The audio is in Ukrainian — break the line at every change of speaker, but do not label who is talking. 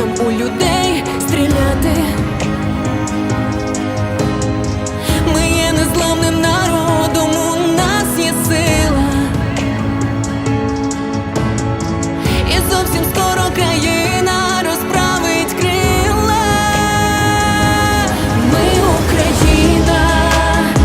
me ampulho dentro.